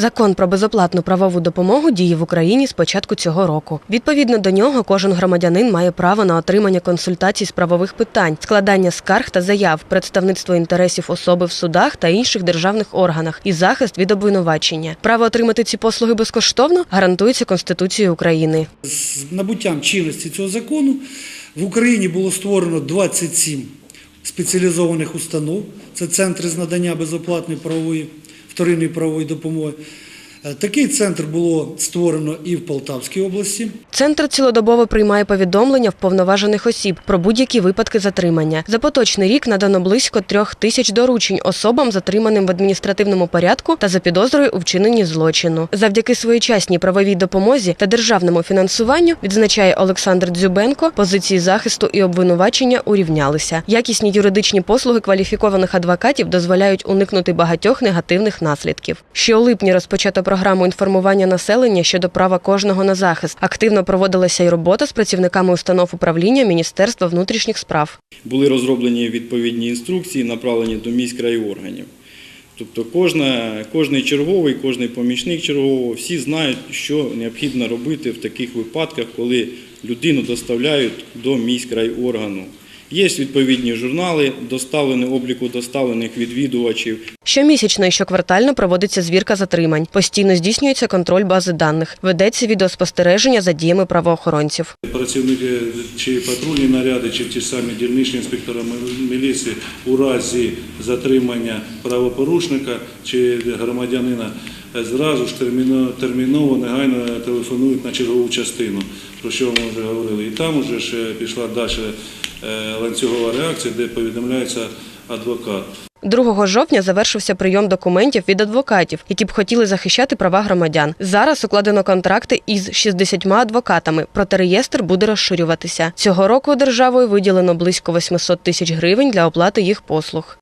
Закон про безоплатну правову допомогу діє в Україні з початку цього року. Відповідно до нього, кожен громадянин має право на отримання консультацій з правових питань, складання скарг та заяв, представництво інтересів особи в судах та інших державних органах і захист від обвинувачення. Право отримати ці послуги безкоштовно гарантується Конституцією України. З набуттям чинності цього закону в Україні було створено 27 спеціалізованих установ. Це центри з надання безоплатної правової вторинної правової допомоги. Е, Такий центр було створено і в Полтавській області. Центр цілодобово приймає повідомлення вповноважених осіб про будь-які випадки затримання. За поточний рік надано близько трьох тисяч доручень особам, затриманим в адміністративному порядку та за підозрою у вчиненні злочину. Завдяки своєчасній правовій допомозі та державному фінансуванню відзначає Олександр Дзюбенко. Позиції захисту і обвинувачення урівнялися. Якісні юридичні послуги кваліфікованих адвокатів дозволяють уникнути багатьох негативних наслідків. Ще у липні розпочато програму інформування населення щодо права кожного на захист. Активно проводилася й робота з працівниками установ управління Міністерства внутрішніх справ. були розроблені відповідні інструкції, направлені до міськ райорганів. Тобто кожна, кожний черговий, кожний помічник чергового, всі знають, що необхідно робити в таких випадках, коли людину доставляють до міськ райоргану. Є відповідні журнали, доставлені обліку доставлених відвідувачів. Щомісячно і щоквартально проводиться звірка затримань. Постійно здійснюється контроль бази даних. Ведеться відеоспостереження за діями правоохоронців. Працівники чи патрульні наряди, чи ті самі дільничні інспектори міліції у разі затримання правопорушника чи громадянина е, зразу ж терміно- терміново негайно телефонують на чергову частину, про що ми вже говорили. І там вже ж е, пішла далі ланцюгова реакція, де повідомляється адвокат. 2 жовтня завершився прийом документів від адвокатів, які б хотіли захищати права громадян. Зараз укладено контракти із 60 адвокатами, проте реєстр буде розширюватися. Цього року державою виділено близько 800 тисяч гривень для оплати їх послуг.